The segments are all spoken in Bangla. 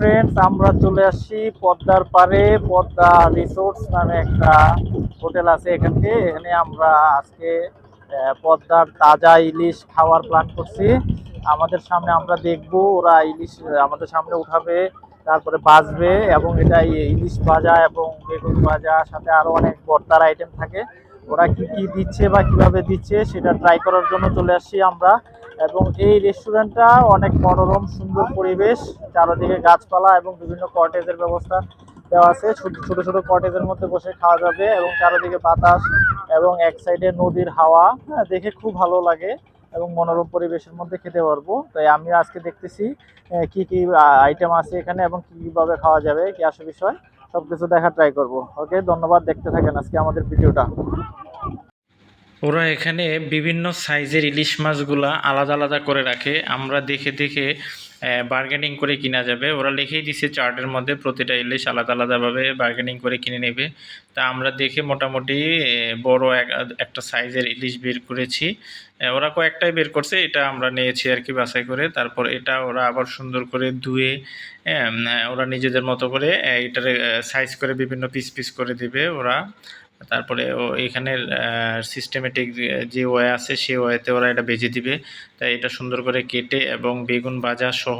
ফ্রেন্ডস আমরা চলে আসছি পদ্মার পারে পদ্মা রিসোর্টস নামে একটা হোটেল আছে এখানে এখানে আমরা আজকে পদ্মার তাজা ইলিশ খাওয়ার প্ল্যান করছি। আমাদের সামনে আমরা দেখব, ওরা ইলিশ আমাদের সামনে উঠাবে, তারপরে বাজবে এবং এটা ইলিশ ভাজা এবং বেগুন ভাজা সাথে আরও অনেক ভর্তার আইটেম থাকে। ওরা কি কি দিচ্ছে বা কীভাবে দিচ্ছে সেটা ট্রাই করার জন্য চলে আসছি আমরা। এবং এই রেস্টুরেন্টটা অনেক মনোরম সুন্দর পরিবেশ চারদিকে গাছপালা এবং বিভিন্ন কটেজের ব্যবস্থা দেওয়া আছে। ছোট ছোট ছোট কটেজের মধ্যে বসে খাওয়া যাবে এবং চারদিকে বাতাস এবং এক সাইডে নদীর হাওয়া। হ্যাঁ, দেখে খুব ভালো লাগে এবং মনোরম পরিবেশের মধ্যে খেতে পারব। তাই আমি আজকে দেখতেছি কি কি আইটেম আছে এখানে এবং কি কীভাবে খাওয়া যাবে কি আসে বিষয় সবকিছু দেখা ট্রাই করব। ওকে ধন্যবাদ দেখতে থাকেন আজকে আমাদের ভিডিওটা ওরা এখানে বিভিন্ন সাইজের ইলিশ মাছগুলা আলাদা আলাদা করে রাখে। আমরা দেখে দেখে বার্গেনিং করে কিনা যাবে। ওরা লিখেই দিছে চার্টের মধ্যে প্রতিটা ইলিশ আলাদা আলাদাভাবে বার্গেনিং করে কিনে নেবে। তা আমরা দেখে মোটামুটি বড় এক- একটা সাইজের ইলিশ বের করেছি। ওরা কয়েকটাই বের করছে, এটা আমরা নিয়েছি আর কি বাছাই করে। তারপর এটা ওরা আবার সুন্দর করে ধুয়ে ওরা নিজেদের মতো করে এটার সাইজ করে বিভিন্ন পিস পিস করে দিবে ওরা। তারপরে ও এখানের সিস্টেমেটিক যে ওয়ে আছে সেই ওয়েতে ওরা এটা বেজে দিবে। তাই এটা সুন্দর করে কেটে এবং বেগুন ভাজা সহ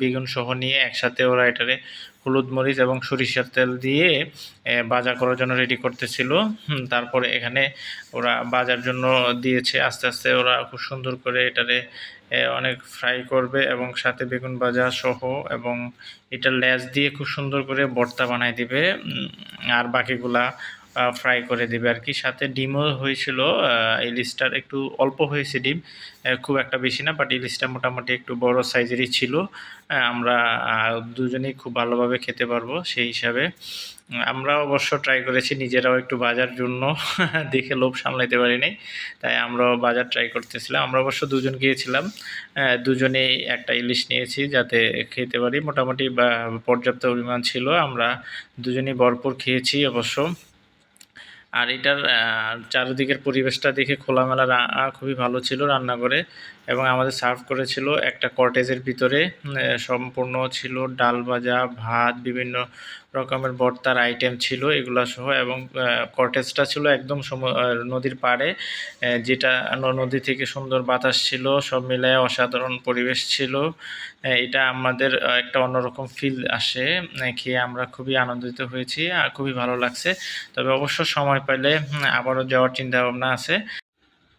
বেগুন সহ নিয়ে একসাথে ওরা এটারে হলুদ মরিচ এবং সরিষার তেল দিয়ে ভাজা করার জন্য রেডি করতেছিল। তারপরে এখানে ওরা বাজার জন্য দিয়েছে। আস্তে আস্তে ওরা খুব সুন্দর করে এটারে অনেক ফ্রাই করবে এবং সাথে বেগুন ভাজা সহ এবং এটা লেজ দিয়ে খুব সুন্দর করে ভর্তা বানায় দিবে। আর বাকিগুলা ফ্রাই করে দেবে আর কি। সাথে ডিমও হয়েছিল ইলিশটার একটু অল্প হয়েছে ডিম খুব একটা বেশি না বাট ইলিশটা মোটামুটি একটু বড় সাইজেরই ছিল। আমরা দুজনেই খুব ভালোভাবে খেতে পারব সেই হিসাবে। আমরা অবশ্য ট্রাই করেছি, নিজেরাও একটু বাজার জন্য দেখে লোভ সামলাইতে পারি তাই আমরাও বাজার ট্রাই করতেছিলাম। আমরা অবশ্য দুজন গিয়েছিলাম দুজনেই একটা ইলিশ নিয়েছি যাতে খেতে পারি। মোটামুটি পর্যাপ্ত পরিমাণ ছিল। আমরা দুজনেই ভরপুর খেয়েছি অবশ্য। আর এটার চারিদিকের পরিবেশটা দেখে খোলামেলা খুবই ভালো ছিল রান্না করে এবং আমাদের সার্ভ করেছিল একটা কটেজের ভিতরে সম্পূর্ণ ছিল ডাল ভাজা, ভাত, বিভিন্ন রকমের বর্তার আইটেম ছিল এগুলা সহ এবং কটেজটা ছিল একদম নদীর পাড়ে যেটা নদী থেকে সুন্দর বাতাস ছিল, সব মিলায় অসাধারণ পরিবেশ ছিল। এটা আমাদের একটা অন্যরকম ফিল আসে খেয়ে আমরা খুবই আনন্দিত হয়েছি আর খুবই ভালো লাগছে। তবে অবশ্য সময় পেলে পাইলে আবারও যাওয়ার চিন্তা ভাবনা আছে।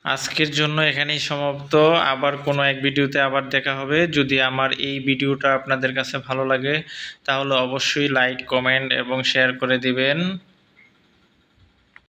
আজকের জন্য এখানেই সমাপ্ত। আবার কোনো এক ভিডিওতে আবার দেখা হবে। যদি আমার এই ভিডিওটা আপনাদের কাছে ভালো লাগে, তাহলে অবশ্যই লাইক, কমেন্ট এবং শেয়ার করে দিবেন।